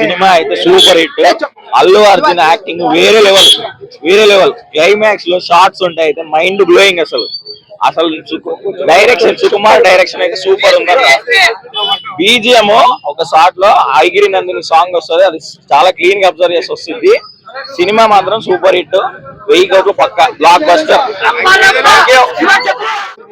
Cinema అయితే super hit Allu Arjun acting వేరే level వేరే లెవెల్ క్లైమాక్స్లో షార్ట్స్ ఉంటాయి అయితే మైండ్ బ్లోయింగ్ అసలు. అసలు డైరెక్షన్ సుకుమార్ డైరెక్షన్ అయితే సూపర్ ఉందన్న బీజిఎం ఒక షాట్లో ఐగిరి నందిని సాంగ్ వస్తుంది అది చాలా క్లీన్గా అబ్జర్వ్ చేసి వస్తుంది. సినిమా మాత్రం సూపర్ హిట్ వెయ్యి కోట్లు పక్క. బ్లాక్ బస్టర్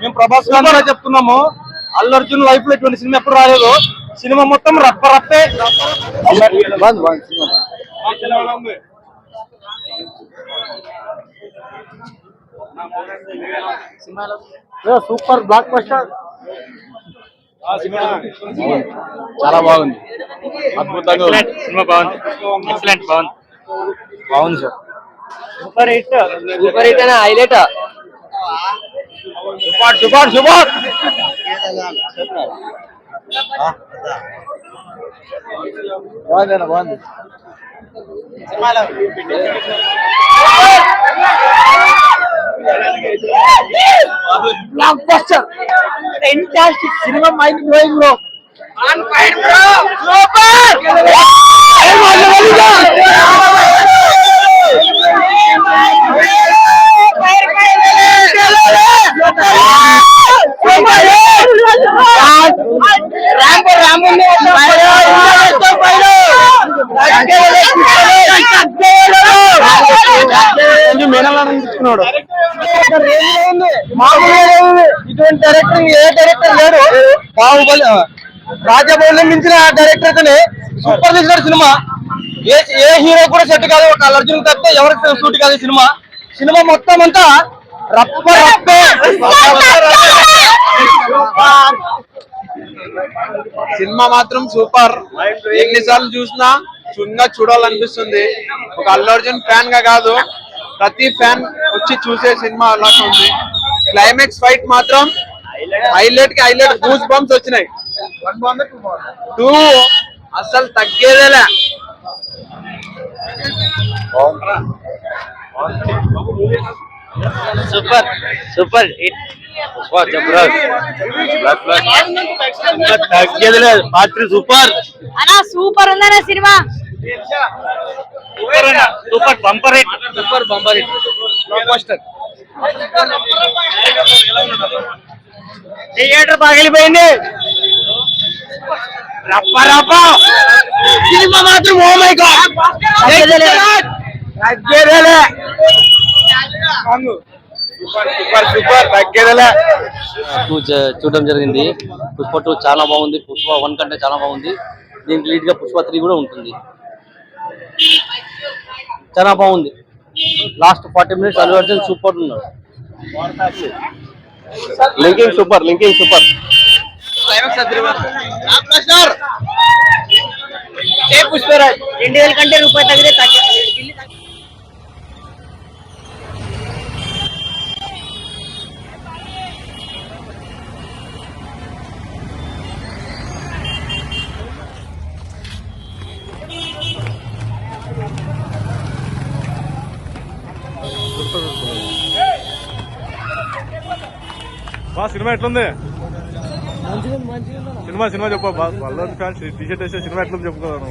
మేము ప్రభాస్ గారు చెప్తున్నాము. అల్లు అర్జున్ లైఫ్లో ఇటువంటి సినిమా ఎప్పుడు రాలేదు. సినిమా మొత్తం రప్ప రప్పే. Super block buster. చాలా బాగుంది. అద్భుతంగా. సినిమా బాగుంది. ఎక్సలెంట్ బాగుంది. బాగుంది sir. Super hit. Super hit అయినా హైలైట్. సూపర్ సూపర్ సూపర్ బాగుంది అన్న బాగుంది blockbuster fantastic cinema mind blowing bro తీసుకున్నాడు ఇటువంటి డైరెక్టర్ ఏ డైరెక్టర్ లేడు. బాహుబలి రాజబాబులో మించిన డైరెక్టర్ అతనే. సూపర్ తీసినాడు సినిమా. ఏ ఏ హీరో కూడా సెట్ కాదు. ఒక అర్జున్ తప్పితే ఎవరికి సూట్ కాదు సినిమా. సినిమా మొత్తం అంతా రప్ప రప్పే. సినిమా మాత్రం సూపర్. ఎన్నిసార్లు చూసినా చున్నా చూడాలనిపిస్తుంది. ఒక అల్లు అర్జున్ ఫ్యాన్గా కాదు. ప్రతి ఫ్యాన్ వచ్చి చూసే సినిమా అలా ఉంది. క్లైమాక్స్ ఫైట్ మాత్రం హైలైట్కి హైలైట్ గూస్ బంప్స్ వచ్చినాయి టూ అసలు తగ్గేదేలే సూపర్ సూపర్ హిట్ తగ్గేది లేదు. పాత్ర సూపర్. అన్నా సూపర్ ఉందన్న cinema. Super bumper hit super bumper theatre పగిలిపోయింది. రప్ప రప్ప. సినిమా మాత్రం ఓ మై గాడ్ తగ్గేదేలే. సూపర్ సూపర్ తగ్గేదేలే. టూ చ- చూడడం జరిగింది. పుష్ప టూ చాలా బాగుంది. పుష్ప వన్ కంటే చాలా బాగుంది. దీనికి లీడ్గా పుష్ప త్రీ కూడా ఉంటుంది. చాలా బాగుంది. Last forty minutes Allu Arjun super ఉన్నాడు. Linking super linking super. Pushparaj? రెండు వేల కంటే రూపాయి తగ్గితే బా సినిమా ఎట్లుంది? సినిమా సినిమా చెప్పు వల్ల ఫ్యాన్స్ టీ షర్ట్ వేసే సినిమా ఎట్లుంది చెప్పుకోను